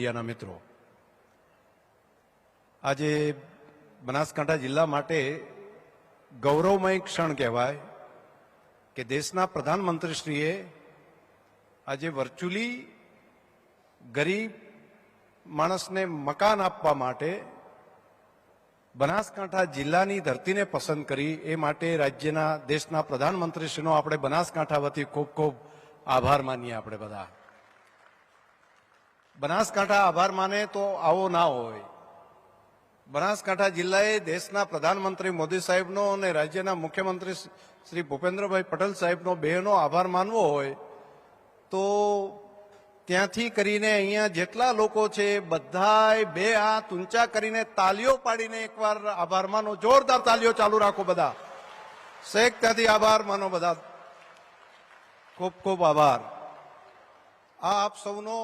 મીડિયાના મિત્રો. આજે બનાસકાંઠા જિલ્લા માટે ગૌરવમય ક્ષણ કહેવાય કે દેશના પ્રધાનમંત્રીશ્રીએ આજે વર્ચ્યુઅલી ગરીબ માણસને મકાન આપવા માટે બનાસકાંઠા જિલ્લાની ધરતીને પસંદ કરી. એ માટે રાજ્યના દેશના પ્રધાનમંત્રીશ્રીનો આપણે બનાસકાંઠા વતી ખૂબ ખૂબ આભાર માનીએ આપણે બધા. બનાસકાંઠા આભાર માને તો આવો ના હોય. બનાસકાંઠા જિલ્લાએ દેશના પ્રધાનમંત્રી મોદી સાહેબનો અને રાજ્યના મુખ્યમંત્રી શ્રી ભૂપેન્દ્રભાઈ પટેલ સાહેબનો બેનો આભાર માનવો હોય, તો ત્યાંથી કરીને અહીંયા જેટલા લોકો છે બધાએ બે હાથ ઊંચા કરીને તાલીઓ પાડીને એકવાર આભાર માનો. જોરદાર તાલીઓ ચાલુ રાખો બધા. શેખ ત્યાંથી આભાર માનો બધા. ખૂબ ખૂબ આભાર. આ આપ સૌનો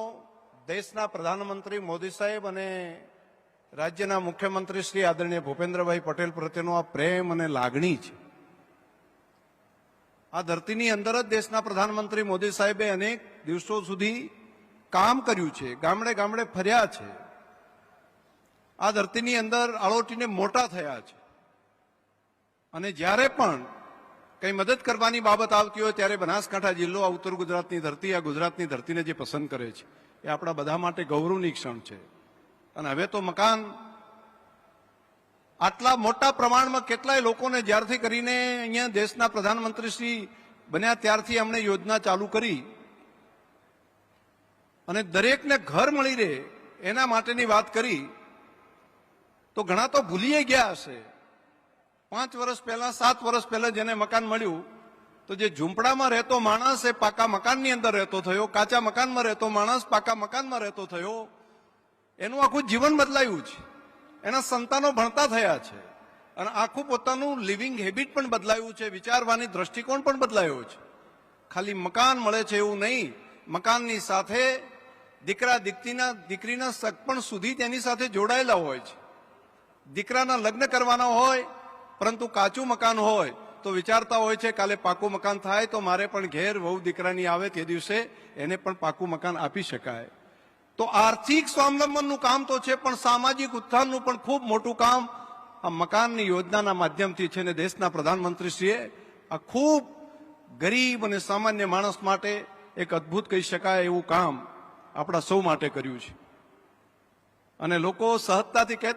દેશના પ્રધાનમંત્રી મોદી સાહેબ અને રાજ્યના મુખ્યમંત્રી શ્રી આદરણીય ભૂપેન્દ્રભાઈ પટેલ પ્રત્યેનો આ પ્રેમ અને લાગણી છે. આ ધરતીની અંદર જ દેશના પ્રધાનમંત્રી મોદી સાહેબે અનેક દિવસો સુધી કામ કર્યું છે, ગામડે ગામડે ફર્યા છે. આ ધરતીની અંદર આળોટીને મોટા થયા છે. અને જ્યારે પણ કઈ મદદ કરવાની બાબત આવતી હોય ત્યારે બનાસકાંઠા જિલ્લો, આ ઉત્તર ગુજરાતની ધરતી, આ ગુજરાતની ધરતીને જે પસંદ કરે છે, એ આપણા બધા માટે ગૌરવની ક્ષણ છે. અને હવે તો મકાન આટલા મોટા પ્રમાણમાં કેટલાય લોકોને જ્યારથી કરીને અહીંયા દેશના પ્રધાનમંત્રી શ્રી બન્યા ત્યારથી એમણે યોજના ચાલુ કરી. અને દરેકને ઘર મળી રહે એના માટેની વાત કરી. તો ઘણા તો ભૂલીએ ગયા હશે. પાંચ વર્ષ પહેલા, સાત વર્ષ પહેલા જેને મકાન મળ્યું, તો જે ઝૂંપડામાં રહેતો માણસ એ પાકા મકાનની અંદર રહેતો થયો, કાચા મકાનમાં રહેતો માણસ પાકા મકાનમાં રહેતો થયો, એનું આખું જીવન બદલાયું છે. એના સંતાનો ભણતા થયા છે. અને આખું પોતાનું લિવિંગ હેબિટ પણ બદલાયું છે, વિચારવાની દ્રષ્ટિકોણ પણ બદલાયો છે. ખાલી મકાન મળે છે એવું નહીં, મકાનની સાથે દીકરા દીકરીના દીકરીના સગપણ સુધી તેની સાથે જોડાયેલા હોય છે. દીકરાના લગ્ન કરવાના હોય પરંતુ કાચું મકાન હોય તો વિચારતા હોય છે, કાલે પાકું મકાન થાય તો મારે પણ ઘેર વહુ દીકરાની આવે તે દિવસે એને પણ પાકું મકાન આપી શકાય. તો આર્થિક સ્વાવલંબનનું કામ તો છે, પણ સામાજિક ઉત્થાનનું પણ ખૂબ મોટું કામ આ મકાનની યોજનાના માધ્યમથી છે ને દેશના પ્રધાનમંત્રીશ્રીએ આ ખૂબ ગરીબ અને સામાન્ય માણસ માટે એક અદ્ભુત કહી શકાય એવું કામ આપણા સૌ માટે કર્યું છે. અને લોકો સહજતાથી કહેતા